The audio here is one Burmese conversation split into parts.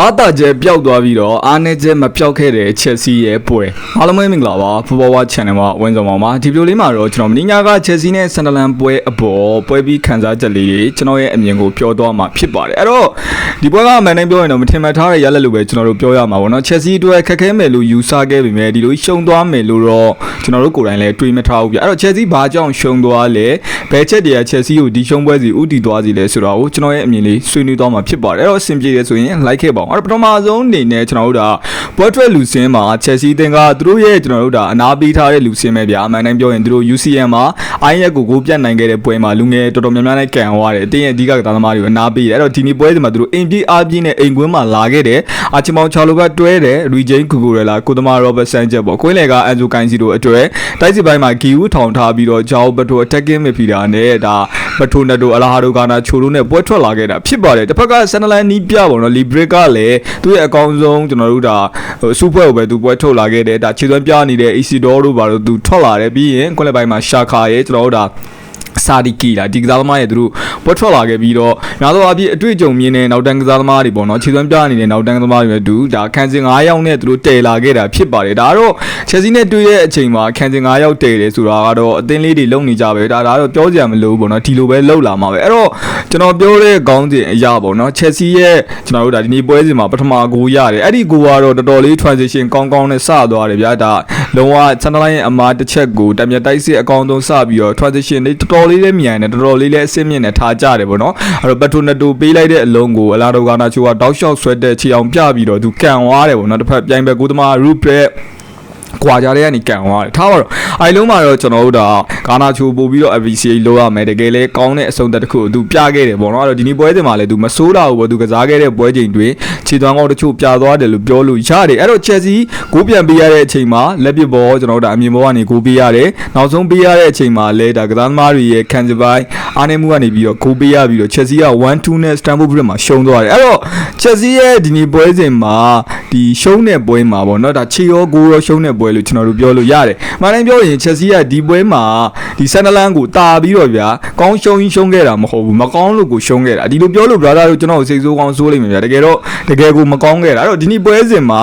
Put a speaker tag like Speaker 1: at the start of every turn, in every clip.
Speaker 1: အာတာကျဲပျောက်သွားပြီးတော့အာနေကျဲမပျောက်ခဲ့တဲ့ချက်စီရဲ့ပွဲအားလုံးပဲမင်္ဂလာပါဖူဘောဝါ channel မှာဝင်ဆောင်ပါပါဒီဗီဒီယိုလေးမှာတော့ကျွန်တော်မင်းညာကချက်စီနဲ့ဆန်ဒလန်ပွဲအပေါ်ပွဲပြီးခန်းစားချက်လေးတွေကျွန်တော်ရဲ့အမြင်ကိုပြောသွားမှာဖြစ်ပါတယ်အဲ့တော့ဒီပွဲကအမှန်တမ်းပြောရင်တော့မထင်မှတ်ထားတဲ့ရလက်လိုပဲကျွန်တော်တို့ပြောရမှာပေါ့နော်ချက်စီအတွက်ခက်ခဲမယ်လို့ယူဆခဲ့ပေမဲ့ဒီလိုရှုံသွားမယ်လို့တော့ကျွန်တော်တို့ကိုယ်တိုင်လည်းတွေးမထားဘူးပြအဲ့တော့ချက်စီဘာကြောင့်ရှုံသွားလဲဘယ်ချက်တည်းကချက်စီကိုဒီရှုံပွဲစီဥတီသွားစီလဲဆိုတော့ကျွန်တော်ရဲ့အမြင်လေးဆွေးနွေးသွားမှာဖြစ်ပါတယ်အဲ့တော့အဆင်ပြေတယ်ဆိုရင် like ခဲ့ပါအောင်အဲ့တော့ပထမဆုံးအနေနဲ့ကျွန်တော်တို့ဒါပွဲထွက်လူစင်းမှာချက်စီတင်ကသူတို့ရဲ့ကျွန်တော်တို့ဒါအနာပေးထားတဲ့လူစင်းပဲဗျာအမှန်တမ်းပြောရင်သူတို့ UCM မှာအိုင်းရက်ကိုကိုပြတ်နိုင်ခဲ့တဲ့ပွဲမှာလူငယ်တော်တော်များများနဲ့ကန်သွားတယ်အတင်းရဲ့အဓိကကစားသမားတွေကိုအနာပေးတယ်အဲ့တော့ဒီနေ့ပွဲစဉ်မှာသူတို့အင်ပြေးအားပြင်းနဲ့အိမ်ကွင်းမှာလာခဲ့တယ်အာချီမောင်ချာလိုကတွဲတယ်ရီဂျိန်ကူကူရလာကိုသမားရောဘတ်ဆန်ချက်ပေါ့ကွင်းလေကအန်ဇိုကိုင်းစီတို့အတွဲတိုက်စစ်ပိုင်းမှာဂီဦးထောင်ထားပြီးတော့ဂျာအိုဘတ်တို attacking midfielder နဲ့ဒါ ဘတ်တိုနက်တိုအလာဟာဒိုကာနာချိုလိုနဲ့ပွဲထွက်လာခဲ့တာဖြစ်ပါတယ်တစ်ဖက်ကဆန်နလန်နီးပြပေါ့နော်လီဘရစ်ကလည်းသူ့ရဲ့အကောင်းဆုံးကျွန်တော်တို့ဒါဟိုစူပွဲကိုပဲသူပွဲထုတ်လာခဲ့တယ်ဒါခြေစွမ်းပြနေတဲ့ Isidore တို့ဘာလို့သူထွက်လာတယ်ပြီးရင်ကွင်းလေပိုင်းမှာရှာခါရဲ့ကျွန်တော်တို့ဒါ စာဒီကီလာဒီကစားသမားရဲ့သူတို့ပွဲထွက်လာခဲ့ပြီးတော့များသောအားဖြင့်အတွေ့အကြုံမြင်တဲ့နောက်တန်းကစားသမားတွေပေါ့နော်ခြေစွမ်းပြနေတဲ့နောက်တန်းကစားသမားတွေနဲ့တူဒါခန်းစင်9ယောက်နဲ့သူတို့တည်လာခဲ့တာဖြစ်ပါတယ်ဒါကတော့ချက်စီနဲ့တွေ့တဲ့အချိန်မှာခန်းစင်9ယောက်တည်တယ်ဆိုတာကတော့အသင်းလေးတွေလုံနေကြပဲဒါဒါတော့ပြောကြရမလို့ပေါ့နော်ဒီလိုပဲလုံလာမှာပဲအဲ့တော့ကျွန်တော်ပြောတဲ့ခေါင်းစဉ်အရာပေါ့နော်ချက်စီရဲ့ကျွန်တော်တို့ဒါဒီနေ့ပွဲစဉ်မှာပထမဂိုးရတယ်အဲ့ဒီဂိုးကတော့တော်တော်လေး transition ကောင်းကောင်းနဲ့စသွားတယ်ဗျာဒါလုံးဝဆန်ဒလိုင်းရဲ့အမားတစ်ချက်ကိုတပြက်တိုက်စစ်အကောင်းဆုံးစပြီးတော့ transition လေးတော်တော်လေးလည်းမြန်တယ်တော်တော်လေးလည်းအဆင့်မြင့်နဲ့ထားကြတယ်ပေါ့နော်အဲ့တော့ဘတ်တိုနတိုပေးလိုက်တဲ့အလုံးကိုအလာဒိုဂါနာချိုကတောက်လျှောက်ဆွဲတဲ့ခြေအောင်ပြပြီးတော့သူကန်သွားတယ်ပေါ့နော်တစ်ဖက်ပြိုင်ဘက်ကိုသမား root ရဲ့ ကွာကြတဲ့ကနေကန်သွားတယ်ထားပါတော့အဲလုံးမှာတော့ကျွန်တော်တို့ဒါဂါနာချိုပို့ပြီးတော့ FVCA လောက်ရမယ်တကယ်လဲကောင်းတဲ့အဆုံးသက်တစ်ခုကိုသူပြခဲ့တယ်ပေါ့နော်အဲ့တော့ဒီနေ့ပွဲစဉ်မှာလည်းသူမဆိုးတာဘူးပေါ့သူကစားခဲ့တဲ့ပွဲချိန်တွင်ခြေသွမ်းကောင်းတချို့ပြသွားတယ်လို့ပြောလို့ရတယ်အဲ့တော့ Chelsea ဂိုးပြန်ပေးရတဲ့အချိန်မှာလက်ပစ်ဘောကျွန်တော်တို့ဒါအမြင်ဘောကနေဂိုးပေးရတယ်နောက်ဆုံးပေးရတဲ့အချိန်မှာလဲဒါကစားသမားတွေရဲ့ခံစပိုင်းအားနေမှုကနေပြီးတော့ဂိုးပေးရပြီးတော့ Chelsea က1-2နဲ့ Stamford Bridge မှာရှုံးသွားတယ်အဲ့တော့ Chelsea ရဲ့ဒီနေ့ပွဲစဉ်မှာဒီရှုံးတဲ့ပွဲမှာပေါ့နော်ဒါခြေရောဂိုးရောရှုံးတဲ့ပွဲလို့ကျွန်တော်တို့ပြောလို့ရတယ်။မှန်တိုင်းပြောရင် Chelsea ကဒီပွဲမှာဒီဆန်ဒလန်ကိုတာပြီးတော့ဗျာကောင်းရှုံးရှုံးခဲ့တာမဟုတ်ဘူးမကောင်းလို့ကိုရှုံးခဲ့တာဒီလိုပြောလို့ brother တို့ကျွန်တော်စိတ်ဆိုးကောင်းဆိုးလိမ့်မယ်ဗျာတကယ်တော့တကယ်ကိုမကောင်းခဲ့တာအဲ့တော့ဒီနေ့ပွဲစဉ်မှာ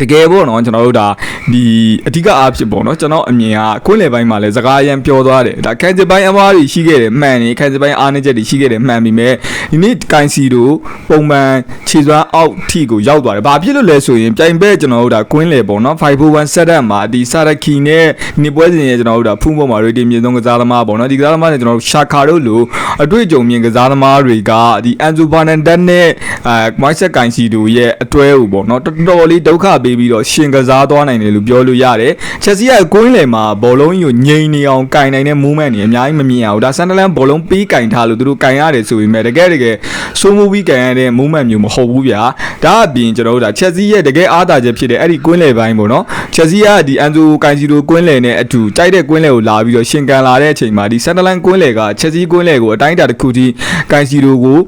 Speaker 1: တကယ်ပေါ့နော်ကျွန်တော်တို့ဒါဒီအဓိကအားဖြင့်ပေါ့နော်ကျွန်တော်အမြင်ကခွင်းလေပိုင်းမှာလဲစကားအရန်ပြောသွားတယ်ဒါခန်းစစ်ပိုင်းအမားတွေရှိခဲ့တယ်မှန်နေခန်းစစ်ပိုင်းအားနေချက်တွေရှိခဲ့တယ်မှန်ပြီမဲ့ဒီနေ့ကိုင်စီတို့ပုံမှန်ခြေစွမ်းအောက်ထိကိုရောက်သွားတယ်ဘာဖြစ်လို့လဲဆိုရင်ပြိုင်ဘက်ကျွန်တော်တို့ဒါကွင်းလေပေါ့နော်541 setup မှာဒီစာရခီနဲ့ဒီနေ့ပွဲစဉ်ရဲ့ကျွန်တော်တို့ဒါဖုန်းပေါ်မှာ rating မြေဆုံးကစားသမားပေါ့နော်ဒီကစားသမားနဲ့ကျွန်တော်တို့ရှာခါတို့လိုအတွေ့အကြုံမြင်ကစားသမားတွေကဒီအန်ဇူဘာနန်ဒက်နဲ့အဲမိုက်ဆက်ကိုင်စီတို့ရဲ့အတွဲကိုပေါ့နော်တော်တော်လေးဒုက္ခပေးပြီးတော့ရှင်ကစားသွားနိုင်တယ်လို့ပြောလို့ရတယ်ချက်စီကကွင်းလေမှာဘောလုံးကြီးကိုငိန်နေအောင်ကင်နိုင်တဲ့ movement တွေအများကြီးမမြင်အောင်ဒါဆန်ဒလန်ဘောလုံးပေးကင်ထားလို့သူတို့ကင်ရတယ်ဆိုပေမဲ့တကယ်တကယ်စိုးမိုးပြီးကင်ရတဲ့ movement မျိုးမဟုတ်ဘူးဗျာဒါအပြင်ကျွန်တော်တို့ဒါချက်စီရဲ့တကယ်အားသာချက်ဖြစ်တဲ့အဲ့ဒီကွင်းလေပိုင်းပေါ့နော်ချက်စီကဒီအန်ဇိုကိုင်စီတို့ကွင်းလေနဲ့အတူကြိုက်တဲ့ကွင်းလေကိုလာပြီးတော့ရှင်ကန်လာတဲ့အချိန်မှာဒီဆန်ဒလန်ကွင်းလေကချက်စီကွင်းလေကိုအတိုင်းအတာတစ်ခုထိကိုင်စီတို့ကို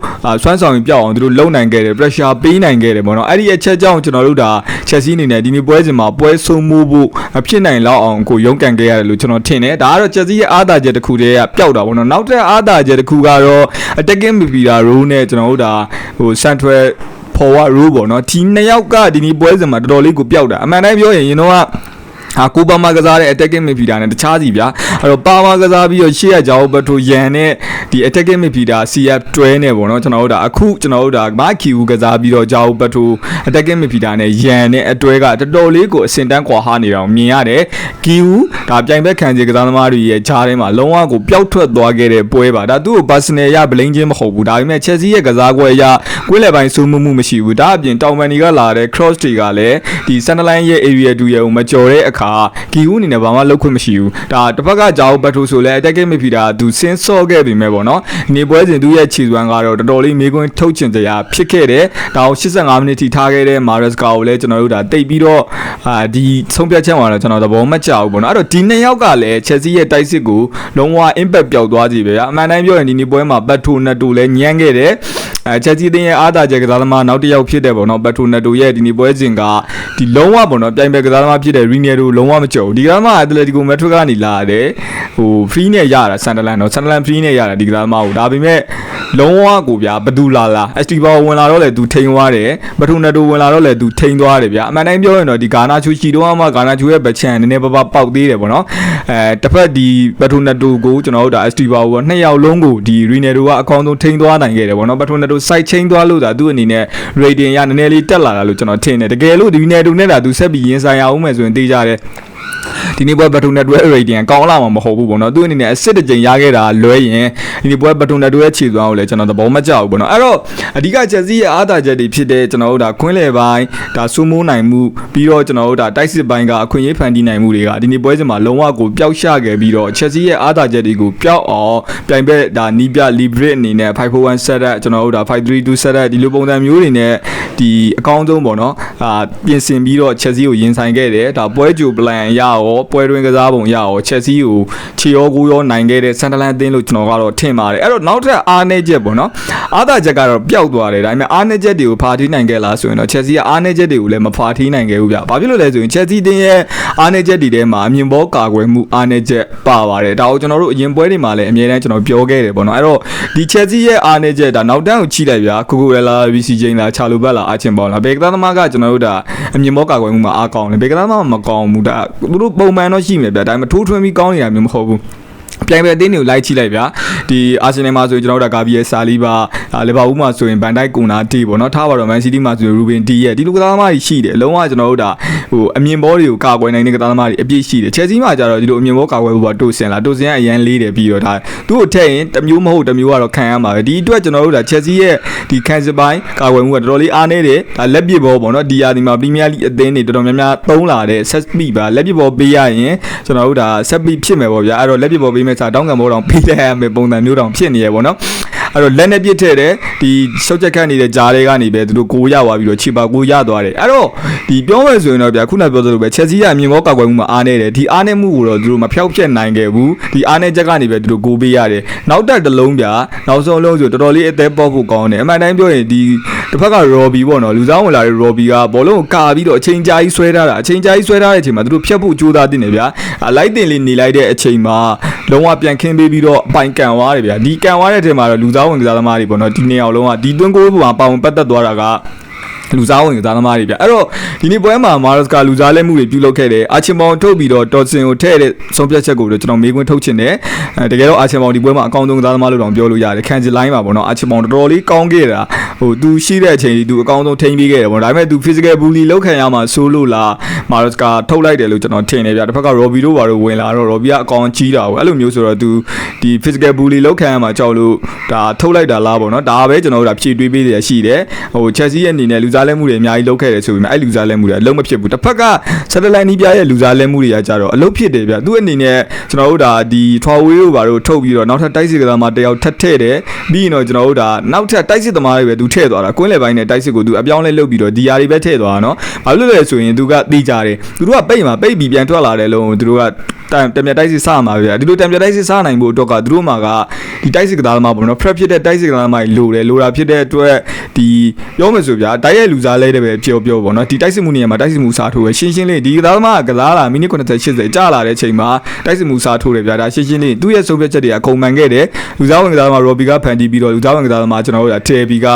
Speaker 1: ဆွမ်းဆောင်ရင်ပြောက်အောင်သူတို့လုံနိုင်ခဲ့တယ် pressure ပေးနိုင်ခဲ့တယ်ပေါ့နော်အဲ့ဒီအချက်ကြောင့်ကျွန်တော်တို့ဒါချက်စီအနေနဲ့ဒီနေ့ပွဲစဉ်မှာပွဲဆုံးမှုဖို့ဖြစ်နိုင်လောက်အောင်ကိုရုန်းကန်ခဲ့ရတယ်လို့ကျွန်တော်ထင်တယ်ဒါကတော့ချက်စီရဲ့အားသာချက်တစ်ခုတည်းကပျောက်တာပေါ့နော်နောက်ထပ်အားသာချက်တစ်ခုကတော့ attacking midfielder role နဲ့ကျွန်တော်တို့ဒါဟို central forward role ပေါ့နော်ဒီနှစ်ယောက်ကဒီနေ့ပွဲစဉ်မှာတော်တော်လေးကိုပျောက်တာအမှန်တိုင်းပြောရင်ရင်တော့ ဟာကိုပါမာကစားတဲ့ attacking midfielder နဲ့တခြားစီဗျာအဲ့တော့ပါမာကစားပြီးတော့ရှေ့ရကြောက်ဘတ်ထိုရန်နဲ့ဒီ attacking midfielder CF တွဲနေပေါ့နော်ကျွန်တော်တို့ဒါအခုကျွန်တော်တို့ဒါမာကီဦးကစားပြီးတော့ကြောက်ဘတ်ထို attacking midfielder နဲ့ရန်နဲ့အတွဲကတော်တော်လေးကိုအစင်တန်းကွာဟာနေတော့မြင်ရတယ်ကီဦးဒါပြိုင်ဘက်ခံစီကစားသမားတွေရဲ့ဂျားထဲမှာလုံးဝကိုပျောက်ထွက်သွားခဲ့တဲ့ပွဲပါဒါသူ့ကို personal ရ blame ချင်းမဟုတ်ဘူးဒါပေမဲ့ Chelsea ရဲ့ကစားကွက်အရကွင်းလယ်ပိုင်းစိုးမှုမှုမရှိဘူးဒါအပြင်တောင်ပန်ဒီကလာတဲ့ cross တွေကလည်းဒီ Sunderland ရဲ့ area 2ရဲ့ကိုမကြော်တဲ့အခါကီဦးအနေနဲ့ဘာမှလုပ်ခွင့်မရှိဘူးဒါတစ်ဖက်ကကြောက်ဘတ်ထိုဆိုလဲ attacking midfielder သူစင်းစော့ခဲ့ပြီမဲ့ပေါ့နော်နေပွဲစဉ်သူ့ရဲ့ခြေစွမ်းကတော့တော်တော်လေးမေးခွန်းထုတ်ချင်စရာဖြစ်ခဲ့တယ်ဒါကို85မိနစ်ထိထားခဲ့တဲ့ Mares ကာကိုလည်းကျွန်တော်တို့ဒါတိတ်ပြီးတော့အာဒီဆုံးဖြတ်ချက်မှာတော့ကျွန်တော်သဘောမကျဘူးပေါ့နော်အဲ့တော့ဒီနှစ်ယောက်ကလည်း Chelsea ရဲ့တိုက်စစ်ကိုလုံးဝ impact ပျောက်သွားကြည့်ပဲဗျာအမှန်တိုင်းပြောရင်ဒီနေ့ပွဲမှာဘတ်ထိုနဲ့တူလည်းညံ့ခဲ့တယ် အဲချက်စီတင်းရဲ့အားသာချက်ကစားသမားနောက်တစ်ယောက်ဖြစ်တဲ့ပေါ့နော်ဘက်ထူနက်တိုရဲ့ဒီနေ့ပွဲစဉ်ကဒီလုံးဝပေါ့နော်ပြိုင်ပွဲကစားသမားဖြစ်တဲ့ရီနီယတိုလုံးဝမကြုံဘူးဒီကစားသမားအက်တလက်တီကိုမက်ထရကနေလာတယ်ဟို free နဲ့ရတာဆန်ဒလန်တော့ဆန်ဒလန် free နဲ့ရတာဒီကစားသမားကိုဒါပေမဲ့လုံးဝကိုဗျာဘဒူလာလာ ST ဘောဝင်လာတော့လေသူထိန်သွားတယ်ဘက်ထူနက်တိုဝင်လာတော့လေသူထိန်သွားတယ်ဗျာအမှန်တိုင်းပြောရင်တော့ဒီဂါနာချူရှိတော့မှဂါနာချူရဲ့ဘက်ချန်နည်းနည်းပါးပါးပေါက်သေးတယ်ပေါ့နော်အဲတစ်ဖက်ဒီဘက်ထူနက်တိုကိုကျွန်တော်တို့ဒါ ST ဘောကိုနှစ်ယောက်လုံးကိုဒီရီနီယတိုကအကောင်းဆုံးထိန်သွားနိုင်ခဲ့တယ်ပေါ့နော်ဘက်ထူနက်တို site chain သွားလို့ဒါသူ့အနေနဲ့ rating ရနည်းနည်းလေးတက်လာတာလို့ကျွန်တော်ထင်တယ်တကယ်လို့ဒီနယ်တူနဲ့ဒါသူဆက်ပြီးရင်ဆိုင်ရအောင်မယ်ဆိုရင်တေးကြတယ် ဒီနေ့ပွဲဘတ်တူနက်တွဲ rating ကောင်းလာမှာမဟုတ်ဘူးပေါ့နော်သူအနေနဲ့အစ်စ်တစ်ကြိမ်ရခဲ့တာလွဲရင်ဒီနေ့ပွဲဘတ်တူနက်တွဲခြေသွားကိုလည်းကျွန်တော်သဘောမကျဘူးပေါ့နော်အဲ့တော့အဓိကချက်စီရဲ့အားသာချက်တွေဖြစ်တဲ့ကျွန်တော်တို့ဒါခွင်းလေပိုင်းဒါစူးမိုးနိုင်မှုပြီးတော့ကျွန်တော်တို့ဒါတိုက်စစ်ပိုင်းကအခွင့်အရေးဖန်တီးနိုင်မှုတွေကဒီနေ့ပွဲစဉ်မှာလုံးဝကိုပျောက်ရှခဲ့ပြီးတော့ချက်စီရဲ့အားသာချက်တွေကိုပျောက်အောင်ပြိုင်ဘက်ဒါနီးပြ libre အနေနဲ့541 setup ကျွန်တော်တို့ဒါ532 setup ဒီလိုပုံစံမျိုးတွေနဲ့ဒီအကောင်းဆုံးပေါ့နော်အာပြင်ဆင်ပြီးတော့ချက်စီကိုရင်ဆိုင်ခဲ့တယ်ဒါပွဲကြို plan ရရောပွဲတွင်းကစားပုံရရောချက်စီကိုခြေရောကိုရောနိုင်ခဲ့တဲ့ဆန်တလန်အသင်းလို့ကျွန်တော်ကတော့ထင်ပါတယ်အဲ့တော့နောက်ထပ်အားနည်းချက်ပေါ့နော်အားသာချက်ကတော့ပျောက်သွားတယ်ဒါပေမဲ့အားနည်းချက်တွေကိုဖာတီးနိုင်ခဲ့လားဆိုရင်တော့ချက်စီကအားနည်းချက်တွေကိုလည်းမဖာတီးနိုင်ခဲ့ဘူးဗျဘာဖြစ်လို့လဲဆိုရင်ချက်စီတင်းရဲ့အားနည်းချက်တွေထဲမှာအမြင်ဘောကာကွယ်မှုအားနည်းချက်ပါပါတယ်ဒါကိုကျွန်တော်တို့အရင်ပွဲတွေမှာလည်းအများတန်းကျွန်တော်ပြောခဲ့တယ်ပေါ့နော်အဲ့တော့ဒီချက်စီရဲ့အားနည်းချက်ဒါနောက်တန်းကိုချိလိုက်ဗျာကိုကိုရလာ VC ချင်းလားချာလိုဘက်လားအချင်းပေါလားဘေကသသမားကကျွန်တော်တို့ဒါအမြင်ဘောကာကွယ်မှုမှာအားကောင်းတယ်ဘေကသသမားမကောင်းဘူးဒါသူတို့ပုံမှန်တော့ရှိမယ်ဗျာဒါပေမဲ့ထိုးထွင်းပြီးကောင်းနေတာမျိုးမဟုတ်ဘူး ပြိုင်ပွဲအသင်းတွေကိုလိုက်ချိလိုက်ဗျာဒီအာဆင်နယ်မှာဆိုရင်ကျွန်တော်တို့ကဂါဘီယယ်ဆာလီဘာလီဗာပူးမှာဆိုရင်ဘန်ဒိုက်ကွန်နာတီပေါ့နော်ထားပါတော့မန်စီးတီးမှာဆိုရင်ရူဘင်တီရဲ့ဒီလိုကစားသမားတွေရှိတယ်လုံးဝကျွန်တော်တို့ဒါဟိုအမြင်ဘောတွေကိုကာကွယ်နိုင်တဲ့ကစားသမားတွေအပြည့်ရှိတယ်ချယ်ဆီမှာကျတော့ဒီလိုအမြင်ဘောကာကွယ်ဖို့ပါတိုဆင်လာတိုဆင်ကအရန်လေးတယ်ပြီးတော့ဒါသူ့ကိုထည့်ရင်တစ်မျိုးမဟုတ်တစ်မျိုးကတော့ခံရမှာပဲဒီအတွက်ကျွန်တော်တို့ဒါချယ်ဆီရဲ့ဒီကန်စပိုင်းကာကွယ်မှုကတော်တော်လေးအားနေတယ်ဒါလက်ပစ်ဘောပေါ့နော်ဒီယာဒီမှာပရီးမီးယားလိအသင်းတွေတော်တော်များများသုံးလာတဲ့ဆက်ပီပါလက်ပစ်ဘောပေးရရင်ကျွန်တော်တို့ဒါဆက်ပီဖြစ်မယ်ပေါ့ဗျာအဲ့တော့လက်ပစ်ဘောပေးမဲ့စာတောင်းကံဘောတောင်ပေးတဲ့ပုံစံမျိုးတောင်ဖြစ်နေရပေါ့နော်အဲ့တော့လက်နဲ့ပြစ်ထည့်တယ်ဒီရှုပ်ချက်ခတ်နေတဲ့ဂျားတွေကနေပဲသူတို့ကိုရသွားပြီးတော့ခြေပါကိုရသွားတယ်အဲ့တော့ဒီပြောမယ်ဆိုရင်တော့ဗျာခုနပြောသလိုပဲချက်စီကအမြင်ကောကာကွယ်မှုမှာအားနေတယ်ဒီအားနေမှုကိုတော့သူတို့မဖျောက်ဖျက်နိုင်ခဲ့ဘူးဒီအားနေချက်ကနေပဲသူတို့ကိုပေးရတယ်နောက်တက်တစ်လုံးဗျာနောက်ဆုံးလုံးဆိုတော်တော်လေးအသေးပေါက်ဖို့ကောင်းတယ်အမှန်တိုင်းပြောရင်ဒီ တစ်ဖက်ကရော်ဘီပေါ့နော်လူစားဝင်လာတဲ့ရော်ဘီကဘောလုံးကိုကာပြီးတော့အချိန်ကြာကြီးဆွဲထားတာအချိန်ကြာကြီးဆွဲထားတဲ့အချိန်မှာသူတို့ဖျက်ဖို့ကြိုးစားတင်တယ်ဗျာလိုက်တင်လေးနေလိုက်တဲ့အချိန်မှာလုံးဝပြန်ခင်းပေးပြီးတော့အပိုင်ကန်သွားတယ်ဗျာဒီကန်သွားတဲ့အချိန်မှာတော့လူစားဝင်ကစားသမားတွေပေါ့နော်ဒီနေရာလုံးကဒီတွင်းကိုမှာပါဝင်ပတ်သက်သွားတာက လူစားဝင်ကစားသမားတွေဗျအဲ့တော့ဒီနေ့ပွဲမှာမာရစ်ကလူစားလက်မှုတွေပြုလုပ်ခဲ့တယ်အာချင်ပေါင်ထုတ်ပြီးတော့တော်စင်ကိုထည့်တဲ့ဆုံးဖြတ်ချက်ကိုတော့ကျွန်တော်မေးခွန်းထုတ်ချင်တယ်အဲတကယ်တော့အာချင်ပေါင်ဒီပွဲမှာအကောင်းဆုံးကစားသမားလို့တောင်ပြောလို့ရတယ်ခန်ဂျီလိုင်းမှာပေါ့နော်အာချင်ပေါင်တော်တော်လေးကောင်းခဲ့တာဟိုသူရှိတဲ့အချိန်ကြီးသူအကောင်းဆုံးထိန်းပေးခဲ့တယ်ပေါ့ဒါပေမဲ့သူ physical bully လောက်ခံရမှာဆိုးလို့လားမာရစ်ကထုတ်လိုက်တယ်လို့ကျွန်တော်ထင်တယ်ဗျတစ်ဖက်က Robbie တို့ဘာလို့ဝင်လာတော့ Robbie ကအကောင်ကြီးတာပေါ့အဲ့လိုမျိုးဆိုတော့သူဒီ physical bully လောက်ခံရမှာကြောက်လို့ဒါထုတ်လိုက်တာလားပေါ့နော်ဒါပဲကျွန်တော်တို့ဒါဖြည့်တွေးပေးရရှိတယ်ဟို Chelsea ရဲ့အနေနဲ့လူစားလဲမှုတွေအများကြီးလုပ်ခဲ့တယ်ဆိုပေမဲ့အဲ့လူစားလဲမှုတွေအလုံးမဖြစ်ဘူးတစ်ဖက်က satellite နီးပြရဲ့လူစားလဲမှုတွေကကြတော့အလုံးဖြစ်တယ်ဗျသူ့အနေနဲ့ကျွန်တော်တို့ဒါဒီ Huawei တို့ဘာလို့ထုတ်ပြီးတော့နောက်ထပ်တိုက်စစ်ကစားမှာတယောက်ထပ်ထည့်တယ်ပြီးရင်တော့ကျွန်တော်တို့ဒါနောက်ထပ်တိုက်စစ်သမားတွေပဲသူထည့်သွားတာကွင်းလယ်ပိုင်းနဲ့တိုက်စစ်ကိုသူအပြောင်းလဲလုပ်ပြီးတော့ဒီယာတွေပဲထည့်သွားတာနော်ဘာလို့လဲဆိုရင်သူကတိကြတယ်သူတို့ကပိတ်မှာပိတ်ပြီးပြန်ထွက်လာတယ်လို့သူတို့ကတံတံမြတိုက်စစ်စားမှာဗျာဒီလိုတံမြတိုက်စစ်စားနိုင်ဖို့အတွက်ကသူတို့မှာကဒီတိုက်စစ်ကစားသမားပေါ့နော် prep ဖြစ်တဲ့တိုက်စစ်ကစားသမားကြီးလိုတယ်လိုတာဖြစ်တဲ့အတွက်ဒီပြောမယ်ဆိုဗျာတိုက်ရဲ့လူစားလဲတယ်ပဲပြောပြောပေါ့နော်ဒီတိုက်စစ်မှုနေရာမှာတိုက်စစ်မှုစားထိုးပဲရှင်းရှင်းလေးဒီကစားသမားကကစားလာမိနစ်90 80ကြာလာတဲ့အချိန်မှာတိုက်စစ်မှုစားထိုးတယ်ဗျာဒါရှင်းရှင်းလေးသူ့ရဲ့ဆုံးဖြတ်ချက်တွေကခုံမှန်ခဲ့တယ်လူစားဝင်ကစားသမား Robbie ကဖန်တီးပြီးတော့လူစားဝင်ကစားသမားကျွန်တော်တို့က Terry က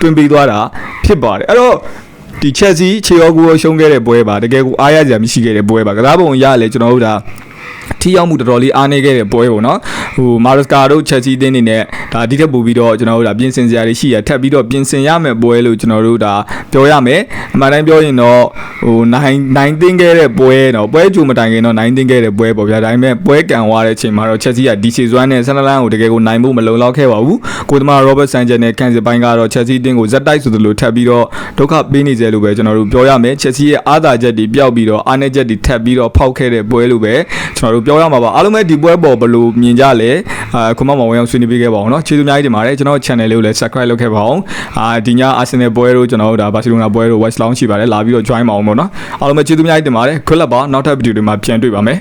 Speaker 1: တွင်ပေးသွားတာဖြစ်ပါတယ်အဲ့တော့ဒီ Chelsea ခြေရောကူရောရှုံးခဲ့တဲ့ပွဲပါတကယ်ကိုအားရကြမရှိခဲ့တဲ့ပွဲပါကစားပုံရလဲကျွန်တော်တို့ဒါ ထီရောက်မှုတော်တော်လေးအားနေခဲ့တဲ့ပွဲပေါ့နော်ဟိုမာရစကာတို့ချက်စီတင်းနေနဲ့ဒါဒီထက်ပိုပြီးတော့ကျွန်တော်တို့ဒါပြင်ဆင်စရာတွေရှိရထပ်ပြီးတော့ပြင်ဆင်ရမယ်ပွဲလို့ကျွန်တော်တို့ဒါပြောရမယ်အမှန်တိုင်းပြောရင်တော့ဟိုနိုင်နိုင်သိမ်းခဲ့တဲ့ပွဲတော့ပွဲကြိုမတိုင်ခင်တော့နိုင်သိမ်းခဲ့တဲ့ပွဲပေါ့ဗျာဒါပေမဲ့ပွဲကန်သွားတဲ့အချိန်မှာတော့ချက်စီကဒီစီဇွမ်းနဲ့ဆန်နလန်ကိုတကယ်ကိုနိုင်ဖို့မလုံလောက်ခဲ့ပါဘူးကိုသမားရောဘတ်ဆန်ချန်နဲ့ကန်စီပိုင်းကတော့ချက်စီတင်းကိုဇက်တိုက်ဆိုသလိုထပ်ပြီးတော့ဒုက္ခပေးနေကြလို့ပဲကျွန်တော်တို့ပြောရမယ်ချက်စီရဲ့အားသာချက်တွေပျောက်ပြီးတော့အားနည်းချက်တွေထပ်ပြီးတော့ဖောက်ခဲ့တဲ့ပွဲလို့ပဲကျွန်တော်တို့ပြောရမှာပါအားလုံးပဲဒီပွဲပေါ်ဘယ်လိုမြင်ကြလဲအာခုမှမဝင်အောင်ဆွေးနွေးပေးခဲ့ပါအောင်เนาะကျေးဇူးအများကြီးတင်ပါတယ်ကျွန်တော် channel လေးကိုလည်း subscribe လုပ်ခဲ့ပါအောင်အာဒီည Arsenal ပွဲတို့ကျွန်တော်တို့ဒါ Barcelona ပွဲတို့ West Lounge ရှိပါတယ်လာပြီးတော့ join ပါအောင်ပေါ့เนาะအားလုံးပဲကျေးဇူးအများကြီးတင်ပါတယ်ခွတ်လက်ပါနောက်ထပ်ဗီဒီယိုတွေမှာပြန်တွေ့ပါမယ်